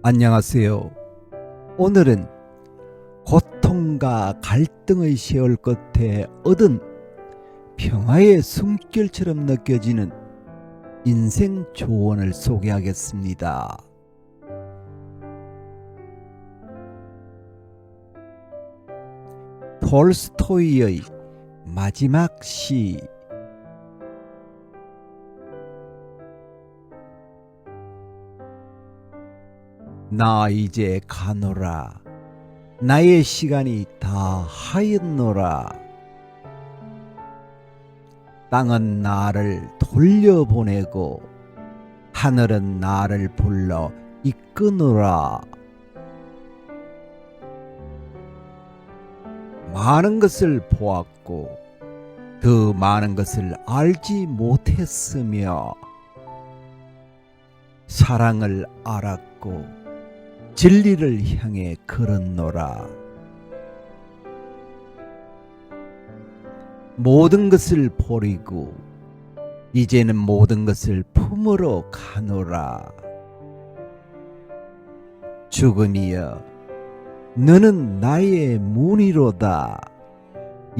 안녕하세요. 오늘은 고통과 갈등의 세월 끝에 얻은 평화의 숨결처럼 느껴지는 인생 조언을 소개하겠습니다. 톨스토이의 마지막 시 나 이제 가노라. 나의 시간이 다 하였노라. 땅은 나를 돌려보내고 하늘은 나를 불러 이끄노라. 많은 것을 보았고 더 많은 것을 알지 못했으며 사랑을 알았고 진리를 향해 걸었노라. 모든 것을 버리고 이제는 모든 것을 품으러 가노라. 죽음이여, 너는 나의 문이로다.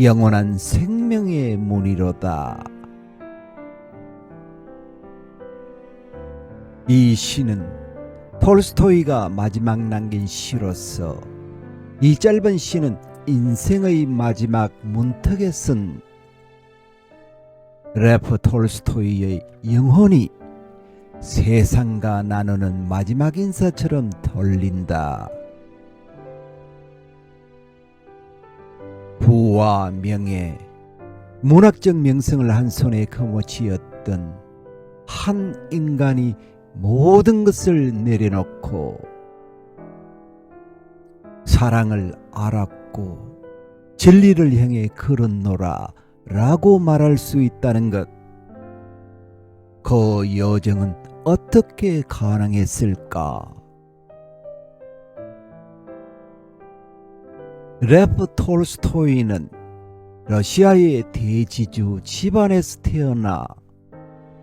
영원한 생명의 문이로다. 이 시는 톨스토이가 마지막 남긴 시로서 이 짧은 시는 인생의 마지막 문턱에 쓴 레프 톨스토이의 영혼이 세상과 나누는 마지막 인사처럼 들린다. 부와 명예, 문학적 명성을 한 손에 거머쥐었던 한 인간이 모든 것을 내려놓고 사랑을 알았고 진리를 향해 걸었노라 라고 말할 수 있다는 것. 그 여정은 어떻게 가능했을까? 레프 톨스토이는 러시아의 대지주 집안에서 태어나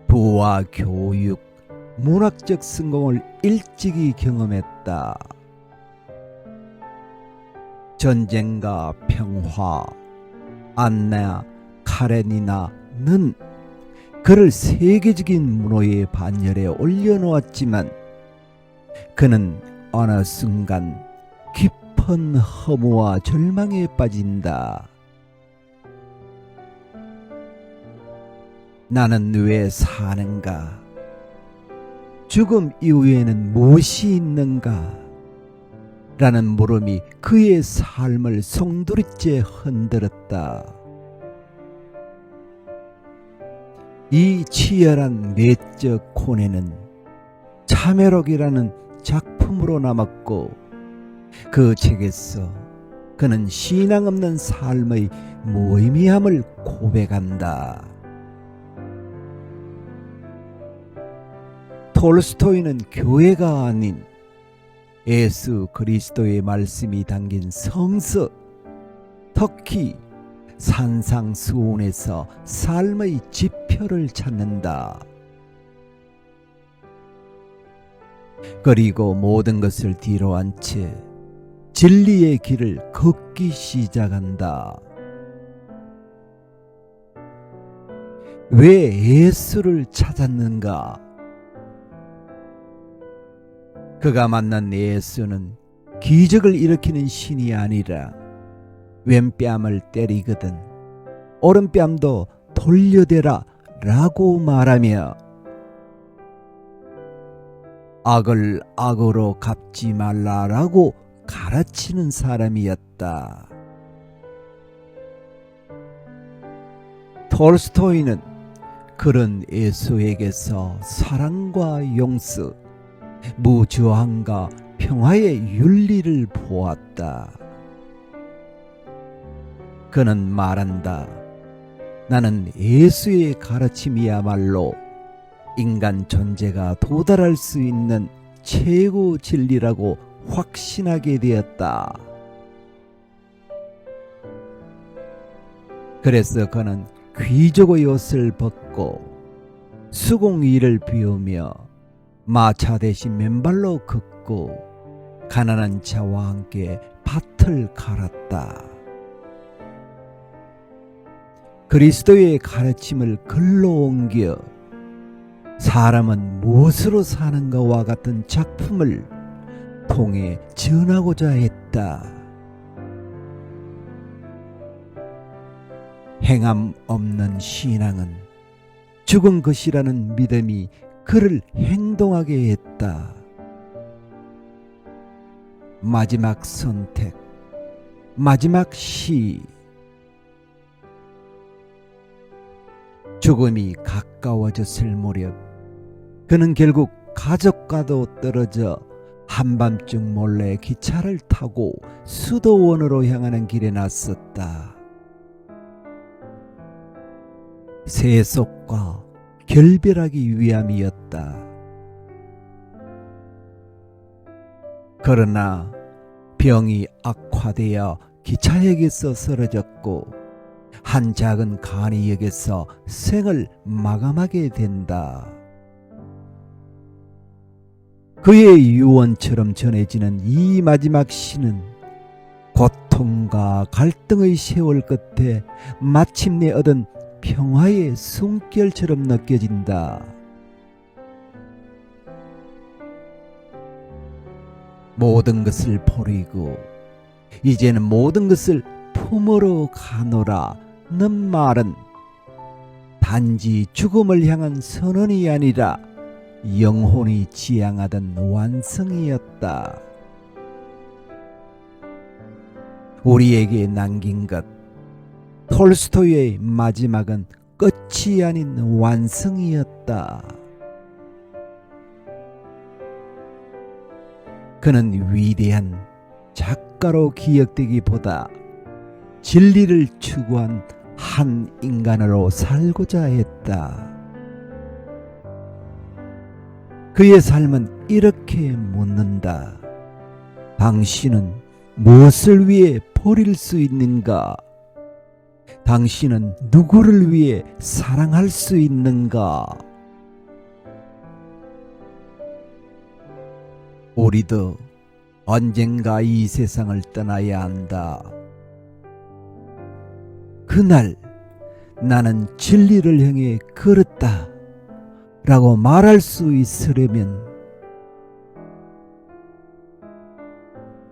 부와 교육, 문학적 성공을 일찍이 경험했다. 전쟁과 평화, 안나, 카레니나는 그를 세계적인 문호의 반열에 올려놓았지만 그는 어느 순간 깊은 허무와 절망에 빠진다. 나는 왜 사는가? 죽음 이후에는 무엇이 있는가? 라는 물음이 그의 삶을 송두리째 흔들었다. 이 치열한 내적 고뇌는 참회록이라는 작품으로 남았고 그 책에서 그는 신앙 없는 삶의 무의미함을 고백한다. 톨스토이는 교회가 아닌 예수 그리스도의 말씀이 담긴 성서, 특히 산상수훈에서 삶의 지표를 찾는다. 그리고 모든 것을 뒤로 한 채 진리의 길을 걷기 시작한다. 왜 예수를 찾았는가? 그가 만난 예수는 기적을 일으키는 신이 아니라 왼뺨을 때리거든 오른뺨도 돌려대라 라고 말하며 악을 악으로 갚지 말라라고 가르치는 사람이었다. 톨스토이는 그런 예수에게서 사랑과 용서, 무저항과 평화의 윤리를 보았다. 그는 말한다. 나는 예수의 가르침이야말로 인간 존재가 도달할 수 있는 최고 진리라고 확신하게 되었다. 그래서 그는 귀족의 옷을 벗고 수공의를 비우며 마차 대신 맨발로 걷고 가난한 자와 함께 밭을 갈았다. 그리스도의 가르침을 글로 옮겨 사람은 무엇으로 사는가와 같은 작품을 통해 전하고자 했다. 행함 없는 신앙은 죽은 것이라는 믿음이 그를 행동하게 했다. 마지막 선택, 마지막 시. 죽음이 가까워졌을 무렵, 그는 결국 가족과도 떨어져 한밤중 몰래 기차를 타고 수도원으로 향하는 길에 나섰다. 세속과 결별하기 위함이었다. 그러나 병이 악화되어 기차역에서 쓰러졌고 한 작은 간이역에서 생을 마감하게 된다. 그의 유언처럼 전해지는 이 마지막 시는 고통과 갈등의 세월 끝에 마침내 얻은 평화의 숨결처럼 느껴진다. 모든 것을 버리고 이제는 모든 것을 품으로 가노라는 말은 단지 죽음을 향한 선언이 아니라 영혼이 지향하던 완성이었다. 우리에게 남긴 것 톨스토이의 마지막은 끝이 아닌 완성이었다. 그는 위대한 작가로 기억되기보다 진리를 추구한 한 인간으로 살고자 했다. 그의 삶은 이렇게 묻는다. 당신은 무엇을 위해 버릴 수 있는가? 당신은 누구를 위해 사랑할 수 있는가? 우리도 언젠가 이 세상을 떠나야 한다. 그날 나는 진리를 향해 걸었다. 라고 말할 수 있으려면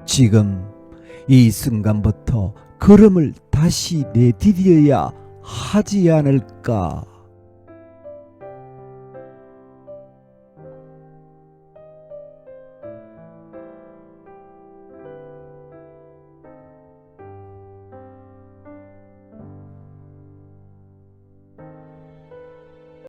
지금 이 순간부터 걸음을 다시 내디뎌야 하지 않을까?